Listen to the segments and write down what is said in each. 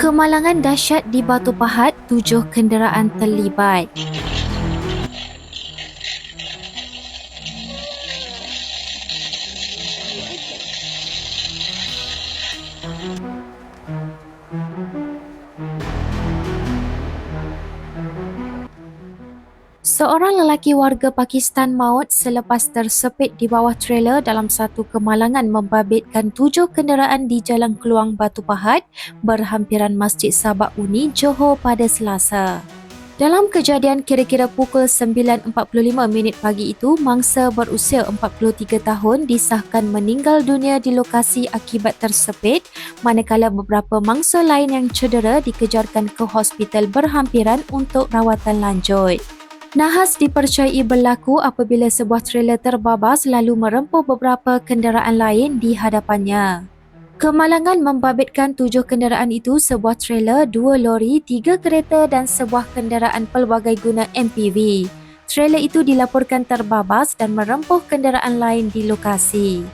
Kemalangan dahsyat di Batu Pahat, tujuh kenderaan terlibat. Seorang lelaki warga Pakistan maut selepas tersepit di bawah trailer dalam satu kemalangan membabitkan tujuh kenderaan di Jalan Keluang Batu Pahat berhampiran Masjid Sabak Uni, Johor pada Selasa. Dalam kejadian kira-kira pukul 9.45 minit pagi itu, mangsa berusia 43 tahun disahkan meninggal dunia di lokasi akibat tersepit manakala beberapa mangsa lain yang cedera dikejarkan ke hospital berhampiran untuk rawatan lanjut. Nahas dipercayai berlaku apabila sebuah trailer terbabas lalu merempuh beberapa kenderaan lain di hadapannya. Kemalangan membabitkan tujuh kenderaan itu sebuah trailer, dua lori, tiga kereta dan sebuah kenderaan pelbagai guna MPV. Trailer itu dilaporkan terbabas dan merempuh kenderaan lain di lokasi.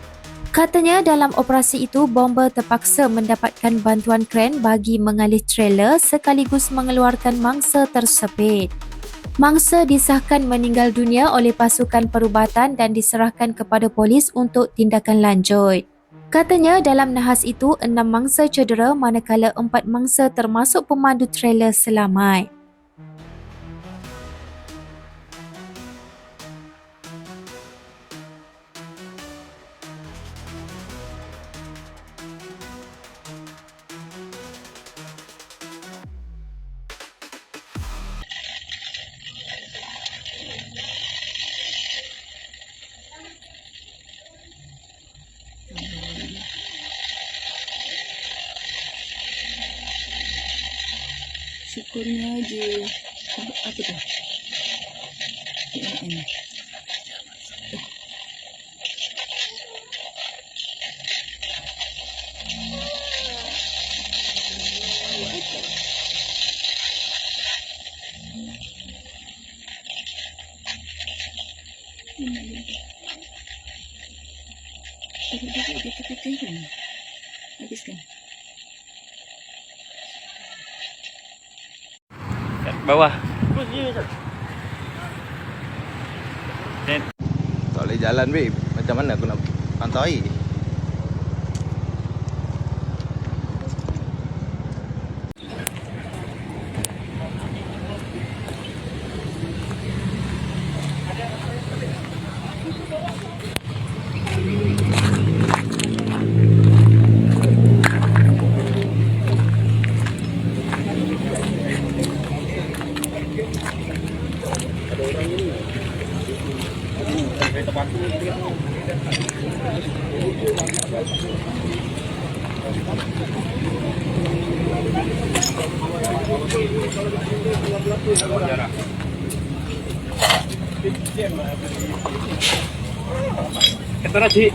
Katanya dalam operasi itu bomba terpaksa mendapatkan bantuan kren bagi mengalih trailer sekaligus mengeluarkan mangsa tersepit. Mangsa disahkan meninggal dunia oleh pasukan perubatan dan diserahkan kepada polis untuk tindakan lanjut. Katanya dalam nahas itu enam mangsa cedera manakala empat mangsa termasuk pemandu trailer selamat. Syukurnya je apa, apa tu? PNN. Tadi dia dia kata kan? Habiskan. Bawah. Tak boleh jalan babe Macam mana aku nak pantau air kata Raji,